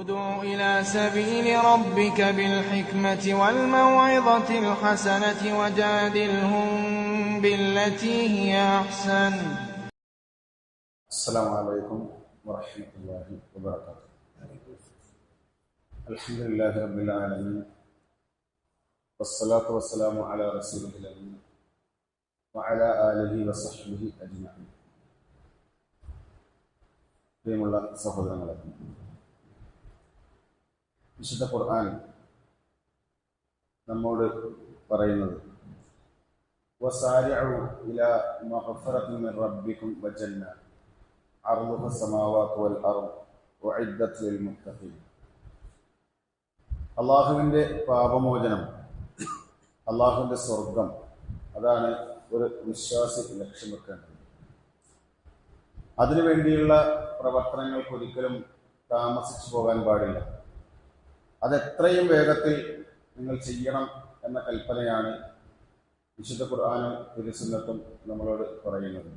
ادع إلى سبيل ربك بالحكمة والموعظة الحسنة وجادلهم بالتي هي أحسن السلام عليكم ورحمة الله وبركاته الحمد لله رب العالمين والصلاة والسلام على رسوله الأمين وعلى آله وصحبه أجمعين പ്രിയമുള്ള സഹോദരങ്ങളെ വിശുദ്ധ ഖുർആൻ നമ്മോട് പറയുന്നത് وسارعوا إلى مغفرة من ربكم وجنة عرضها السماوات والأرض وعدت للمتقين അള്ളാഹുവിൻ്റെ പാപമോചനം അള്ളാഹുവിൻ്റെ സ്വർഗം അതാണ് ഒരു വിശ്വാസി ലക്ഷ്യം വെക്കേണ്ടത് അതിനുവേണ്ടിയുള്ള പ്രവർത്തനങ്ങൾക്ക് ഒരിക്കലും താമസിച്ചു പോകാൻ പാടില്ല അതെത്രയും വേഗത്തിൽ നിങ്ങൾ ചെയ്യണം എന്ന കൽപ്പനയാണ് വിശുദ്ധ ഖുർആാനും തിരുസുന്നത്തും നമ്മളോട് പറയുന്നത്.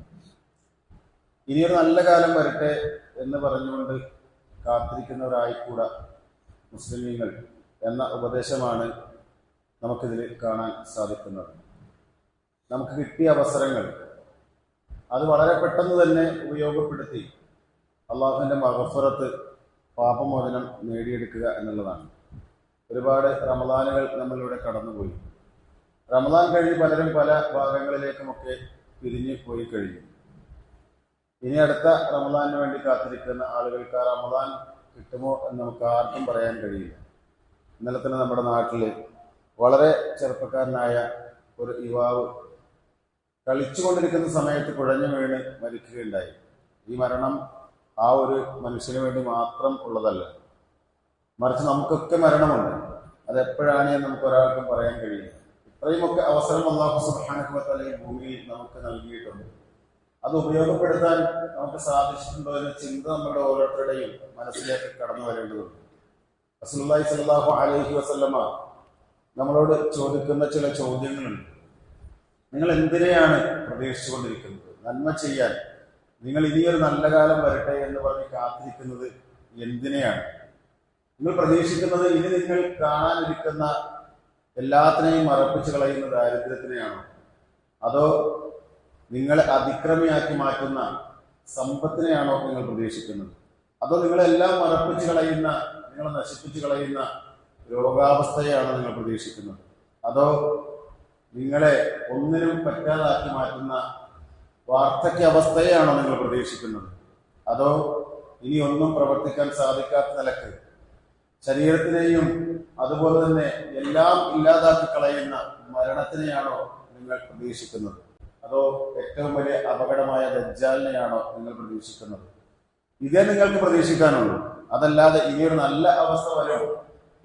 ഇനിയൊരു നല്ല കാലം വരട്ടെ എന്ന് പറഞ്ഞുകൊണ്ട് കാത്തിരിക്കുന്നവരായിക്കൂടാ മുസ്ലിമീങ്ങൾ എന്ന ഉപദേശമാണ് നമുക്കിതിൽ കാണാൻ സാധിക്കുന്നത്. നമുക്ക് കിട്ടിയ അവസരങ്ങൾ അത് വളരെ പെട്ടെന്ന് തന്നെ ഉപയോഗപ്പെടുത്തി അള്ളാഹുവിന്റെ മഹഫറത്ത് പാപമോചനം നേടിയെടുക്കുക എന്നുള്ളതാണ്. ഒരുപാട് റമദാനുകൾ നമ്മളിവിടെ കടന്നുപോയി. റമദാൻ കഴിഞ്ഞ് പലരും പല ഭാഗങ്ങളിലേക്കുമൊക്കെ പിരിഞ്ഞു പോയി കഴിഞ്ഞു. ഇനി അടുത്ത റമദാനിന് വേണ്ടി കാത്തിരിക്കുന്ന ആളുകൾക്ക് ആ റമദാൻ കിട്ടുമോ എന്ന് നമുക്ക് ആർക്കും പറയാൻ കഴിയില്ല. ഇന്നലെ തന്നെ നമ്മുടെ നാട്ടിൽ വളരെ ചെറുപ്പക്കാരനായ ഒരു യുവാവ് കളിച്ചുകൊണ്ടിരിക്കുന്ന സമയത്ത് കുഴഞ്ഞു വീണ് മരിക്കുകയുണ്ടായി. ഈ മരണം ആ ഒരു മനുഷ്യന് വേണ്ടി മാത്രം ഉള്ളതല്ല. മറിച്ച് നമുക്കൊക്കെ മരണമുണ്ട്. അത് എപ്പോഴാണ് നമുക്ക് ഒരാൾക്കും പറയാൻ കഴിയില്ല. ഇത്രയുമൊക്കെ അവസരം അള്ളാഹു സുബ്ഹാനഹു ഈ ഭൂമിയിൽ നമുക്ക് നൽകിയിട്ടുണ്ട്. അത് ഉപയോഗപ്പെടുത്താൻ നമുക്ക് സാധിച്ചിട്ടുണ്ടോ എന്ന ചിന്ത നമ്മുടെ ഓരോരുത്തരുടെയും മനസ്സിലേക്ക് കടന്നു വരേണ്ടതുണ്ട്. റസൂലുള്ളാഹി സ്വല്ലല്ലാഹു അലൈഹി വസല്ലമ നമ്മളോട് ചോദിക്കുന്ന ചില ചോദ്യങ്ങളുണ്ട്. നിങ്ങൾ എന്തിനെയാണ് പ്രതീക്ഷിച്ചുകൊണ്ടിരിക്കുന്നത്? നന്മ ചെയ്യാൻ നിങ്ങൾ ഇനിയൊരു നല്ല കാലം വരട്ടെ എന്ന് പറഞ്ഞ് കാത്തിരിക്കുന്നത് എന്തിനെയാണ്? നിങ്ങൾ പ്രതീക്ഷിക്കുന്നത് ഇനി നിങ്ങൾ കാണാനിരിക്കുന്ന എല്ലാത്തിനെയും മറപ്പിച്ച് കളയുന്ന ദാരിദ്ര്യത്തിനെയാണോ? അതോ നിങ്ങളെ അതിക്രമിയാക്കി മാറ്റുന്ന സമ്പത്തിനെയാണോ നിങ്ങൾ പ്രതീക്ഷിക്കുന്നത്? അതോ നിങ്ങളെല്ലാം മറപ്പിച്ചു കളയുന്ന നിങ്ങളെ നശിപ്പിച്ചു കളയുന്ന രോഗാവസ്ഥയാണ് നിങ്ങൾ പ്രതീക്ഷിക്കുന്നത്? അതോ നിങ്ങളെ ഒന്നിനും പറ്റാതാക്കി മാറ്റുന്ന വാർദ്ധക്യ അവസ്ഥയാണോ നിങ്ങൾ പ്രതീക്ഷിക്കുന്നത്. അതോ ഇനി ഒന്നും പ്രവർത്തിക്കാൻ സാധിക്കാത്ത നിലയ്ക്ക് ശരീരത്തിനെയും അതുപോലെ തന്നെ എല്ലാം ഇല്ലാതാക്കി കളയുന്ന മരണത്തിനെയാണോ നിങ്ങൾ പ്രതീക്ഷിക്കുന്നത്? അതോ ഏറ്റവും വലിയ അപകടമായ ദജ്ജാലിനെയാണോ നിങ്ങൾ പ്രതീക്ഷിക്കുന്നത്? ഇതേ നിങ്ങൾക്ക് പ്രതീക്ഷിക്കാനുള്ളൂ. അതല്ലാതെ ഇനിയൊരു നല്ല അവസ്ഥ വരും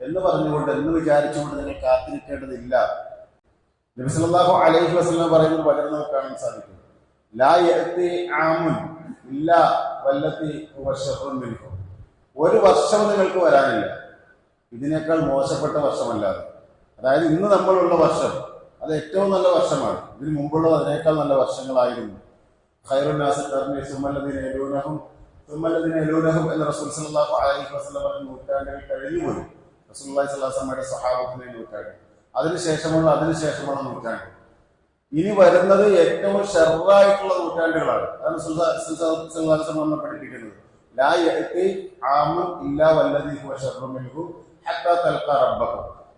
എന്ന് പറഞ്ഞുകൊണ്ട് എന്ന് വിചാരിച്ചുകൊണ്ട് നിങ്ങൾ കാത്തിരിക്കേണ്ടതില്ല. നബിസ്ലാഹു അലൈഹി വസ്ലം പറയുന്നത് വളരെ നമുക്ക് കാണാൻ സാധിക്കും. ഇല്ല വല്ലത്തി വർഷവും ഒരു വർഷം നിങ്ങൾക്ക് വരാനില്ല. ഇതിനേക്കാൾ മോശപ്പെട്ട വർഷമല്ലാതെ. അതായത് ഇന്ന് നമ്മളുള്ള വർഷം അത് ഏറ്റവും നല്ല വർഷമാണ്. ഇതിന് മുമ്പുള്ളത് അതിനേക്കാൾ നല്ല വർഷങ്ങളായിരുന്നു. കർമ്മി സുമല്ലദീന സുമല്ലദീന എന്ന റസൂൽ സല്ലല്ലാഹു അലൈഹി പറഞ്ഞ നൂറ്റാണ്ടുകൾ കഴിഞ്ഞുപോയി റസൂലുള്ളാഹി സ്വല്ലല്ലാഹു അലൈഹി വസല്ലമയുടെ സഹാബത്തിന്റെ നൂറ്റാണ്ട്. അതിനുശേഷമുള്ള അതിനുശേഷമുള്ള നൂറ്റാണ്ട്. ഇനി വരുന്നത് ഏറ്റവും ഷെറായിട്ടുള്ള നൂറ്റാണ്ടുകളാണ്. അതാണ് പഠിപ്പിക്കുന്നത്. ഇല്ലാ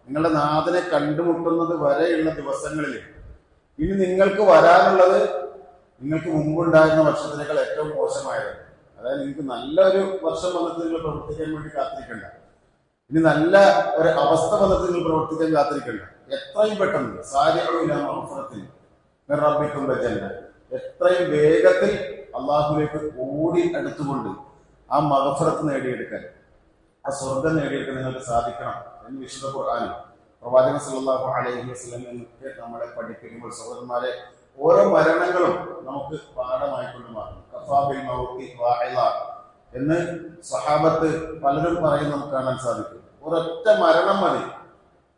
നിങ്ങളുടെ നാഥനെ കണ്ടുമുട്ടുന്നത് വരെയുള്ള ദിവസങ്ങളിൽ ഇനി നിങ്ങൾക്ക് വരാനുള്ളത് നിങ്ങൾക്ക് മുമ്പുണ്ടായിരുന്ന വർഷത്തിനേക്കാൾ ഏറ്റവും മോശമായത്. അതായത് നിങ്ങൾക്ക് നല്ലൊരു വർഷം വന്നിട്ട് നിങ്ങൾ പ്രവർത്തിക്കാൻ വേണ്ടി കാത്തിരിക്കണ്ട. ഇനി നല്ല ഒരു അവസ്ഥ വന്നിട്ട് നിങ്ങൾ പ്രവർത്തിക്കാൻ കാത്തിരിക്കണ്ട. എത്രയും പെട്ടെന്ന്. സാരികളില്ലാമഫറത്തിൽ റബ്ബിക്കും ജന്ന എത്രയും വേഗത്തിൽ അള്ളാഹുലേക്ക് ഓടി അടുത്തുകൊണ്ട് ആ മകഫറത്ത് നേടിയെടുക്കാൻ ആ സ്വർഗം നേടിയെടുക്കാൻ നിങ്ങൾക്ക് സാധിക്കണം എന്ന് വിശുദ്ധ ഖുർആാനും പ്രവാചകൻ സല്ലല്ലാഹു അലൈഹി വസ്ലം എന്നൊക്കെ നമ്മളെ പഠിപ്പിക്കുമ്പോൾ സഹോദരന്മാരെ ഓരോ മരണങ്ങളും നമുക്ക് പാഠമായിക്കൊണ്ട് മാറും. കഫാബിൽ എന്ന് സഹാബത്ത് പലരും പറയുന്നത് നമുക്ക് കാണാൻ സാധിക്കും. ഒരൊറ്റ മരണം മതി.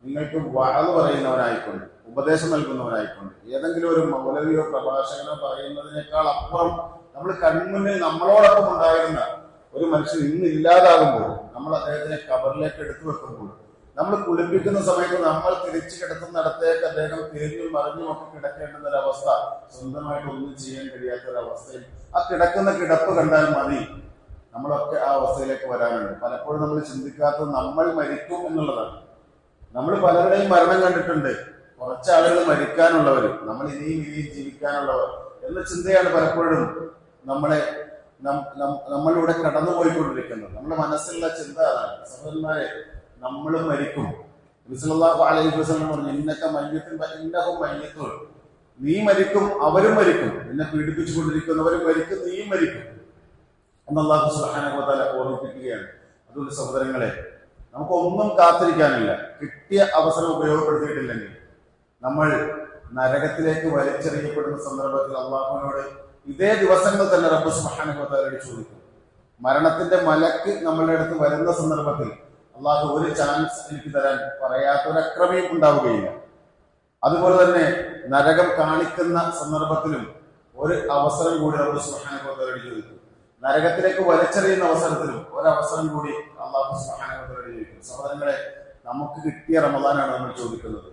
നിങ്ങൾക്ക് വാഴ് പറയുന്നവരായിക്കൊണ്ട് ഉപദേശം നൽകുന്നവരായിക്കൊണ്ട് ഏതെങ്കിലും ഒരു മൗലവിയോ പ്രഭാഷകനോ പറയുന്നതിനേക്കാൾ അപ്പുറം നമ്മൾ കൺമുന്നിൽ നമ്മളോടൊപ്പം ഉണ്ടായിരുന്ന ഒരു മനുഷ്യൻ ഇന്ന് ഇല്ലാതാകുമ്പോൾ നമ്മൾ അദ്ദേഹത്തിനെ കവറിലേക്ക് എടുത്തു വെക്കുമ്പോൾ നമ്മൾ കുളിപ്പിക്കുന്ന സമയത്ത് നമ്മൾ തിരിച്ചു കിടക്കുന്നിടത്തേക്ക് അദ്ദേഹം തിരിഞ്ഞും മറിഞ്ഞും ഒക്കെ കിടക്കേണ്ടുന്ന ഒരു അവസ്ഥ സ്വന്തമായിട്ട് ഒന്നും ചെയ്യാൻ കഴിയാത്ത ഒരു അവസ്ഥയിൽ ആ കിടക്കുന്ന കിടപ്പ് കണ്ടാൽ മതി. നമ്മളൊക്കെ ആ അവസ്ഥയിലേക്ക് വരാനുണ്ട്. പലപ്പോഴും നമ്മൾ ചിന്തിക്കാത്തത് നമ്മൾ മരിക്കും എന്നുള്ളതാണ്. നമ്മൾ പലരുടെയും മരണം കണ്ടിട്ടുണ്ട്. കുറച്ച് ആളുകൾ മരിക്കാനുള്ളവർ നമ്മൾ ഇനിയും ഇനിയും ജീവിക്കാനുള്ളവർ എന്ന ചിന്തയാണ് പലപ്പോഴും നമ്മളെ നമ്മളിവിടെ കടന്നുപോയിക്കൊണ്ടിരിക്കുന്നത്. നമ്മുടെ മനസ്സിലുള്ള ചിന്ത സഹോദരന്മാരെ നമ്മളും മരിക്കും. അലൈഹി വസല്ലം പറഞ്ഞു നീ മരിക്കും അവരും മരിക്കും. നിന്നെ പീഡിപ്പിച്ചുകൊണ്ടിരിക്കുന്നവരും മരിക്കും നീയും മരിക്കും. എന്ന് അള്ളാഹു വ ഓർമ്മിപ്പിക്കുകയാണ്. അതുകൊണ്ട് സഹോദരങ്ങളെ നമുക്കൊന്നും കാത്തിരിക്കാനില്ല. കിട്ടിയ അവസരം ഉപയോഗപ്പെടുത്തിയിട്ടില്ലെങ്കിൽ നമ്മൾ നരകത്തിലേക്ക് വലിച്ചെറിയപ്പെടുന്ന സന്ദർഭത്തിൽ അള്ളാഹുവിനോട് ഇതേ ദിവസങ്ങൾ തന്നെ റബ്ബ് തആലയോട് ചോദിക്കും മരണത്തിന്റെ മലക്ക് നമ്മളുടെ അടുത്ത് വരുന്ന സന്ദർഭത്തിൽ അള്ളാഹു ഒരു ചാൻസ് എനിക്ക് തരാൻ പറയാത്ത ഒരു അക്രമയും ഉണ്ടാവുകയില്ല. അതുപോലെ തന്നെ നരകം കാണിക്കുന്ന സന്ദർഭത്തിലും ഒരു അവസരം കൂടി റബ്ബു തആലയോട് ചോദിക്കും നരകത്തിലേക്ക് വലിച്ചെറിയുന്ന അവസരത്തിലും ഒരവസരം കൂടി അള്ളാഹു ചോദിക്കും സഹോദരങ്ങളെ നമുക്ക് കിട്ടിയ റമദാനാണ് നമ്മൾ ചോദിക്കുന്നത്.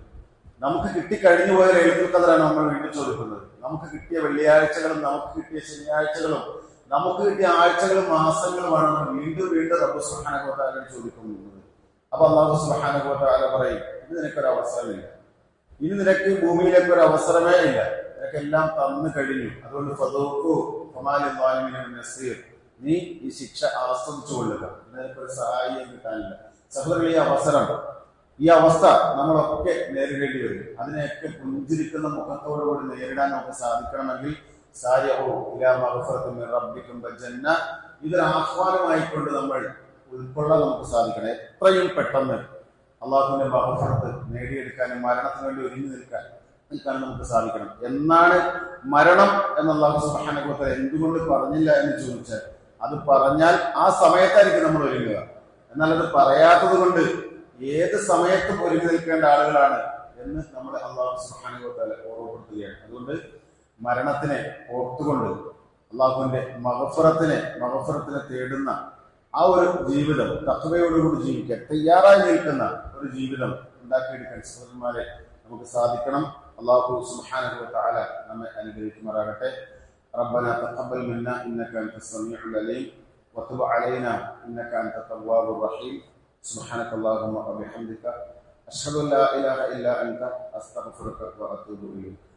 നമുക്ക് കിട്ടിക്കഴിഞ്ഞു പോയ കഥറാണ് നമ്മൾ വീണ്ടും ചോദിക്കുന്നത്. നമുക്ക് കിട്ടിയ വെള്ളിയാഴ്ചകളും നമുക്ക് കിട്ടിയ ശനിയാഴ്ചകളും നമുക്ക് കിട്ടിയ ആഴ്ചകളും മാസങ്ങളുമാണ് നമ്മൾ വീണ്ടും വീണ്ടും റബ്ബു തആലയോട് ചോദിക്കുന്നത്. അപ്പൊ അള്ളാഹു തആല പറയും ഇത് നിനക്കൊരു അവസരമില്ല. ഇനി നിനക്ക് ഭൂമിയിലേക്ക് ഒരു അവസരമേ ഇല്ല. നിനക്കെല്ലാം തന്നു കഴിഞ്ഞു. അതുകൊണ്ട് ഫദൂഖു നീ ഈ ശിക്ഷ ആസ്വദിച്ചു കൊള്ളുക നിനക്കൊരു സഹായം കിട്ടാനില്ല. സഹോദരൻ ഈ അവസരം ഈ അവസ്ഥ നമ്മളൊക്കെ നേരിടേണ്ടി വരും. അതിനെയൊക്കെ പുഞ്ചിരിക്കുന്ന മുഖത്തോടുകൂടി നേരിടാൻ നമുക്ക് സാധിക്കണമെങ്കിൽ ഇതൊരു ആഹ്വാനമായിക്കൊണ്ട് നമ്മൾ ഉൾക്കൊള്ളാൻ നമുക്ക് സാധിക്കണം. എത്രയും പെട്ടെന്ന് അള്ളാഹുവിന്റെ മഹഫറത്ത് നേടിയെടുക്കാനും മരണത്തിന് വേണ്ടി ഒരുങ്ങി നിൽക്കാൻ നിൽക്കാൻ നമുക്ക് സാധിക്കണം. എന്നാണ് മരണം എന്നുള്ള അള്ളാഹു സുബാനകുത്ത എന്തുകൊണ്ട് പറഞ്ഞില്ല എന്ന് ചോദിച്ചാൽ അത് പറഞ്ഞാൽ ആ സമയത്തായിരിക്കും നമ്മൾ ഒരുങ്ങുക. എന്നാൽ അത് പറയാത്തത് കൊണ്ട് ഏത് സമയത്തും ഒരുങ്ങി നിൽക്കേണ്ട ആളുകളാണ് എന്ന് നമ്മുടെ അള്ളാഹു സുഹാനുഭവത്താലെ ഓർമ്മപ്പെടുത്തുകയാണ്. അതുകൊണ്ട് മരണത്തിനെ ഓർത്തുകൊണ്ട് അള്ളാഹുവിന്റെ മഹഫറത്തിനെ മഹഫറത്തിനെ തേടുന്ന ആ ഒരു ജീവിതം തത്വയോടുകൂടി ജീവിക്കാൻ തയ്യാറായി നിൽക്കുന്ന ഒരു ജീവിതം ഉണ്ടാക്കിയെടുക്കാൻ സഹോദരന്മാരെ നമുക്ക് സാധിക്കണം. الله سبحانه وتعالى نما أنجلت مرارته ربنا تقبل منا إنك أنت السميع العليم وتب علينا إنك أنت التواب الرحيم. سبحانك اللهم وبحمدك أشهد أن لا إله إلا أنت أستغفرك وأتوب إليك.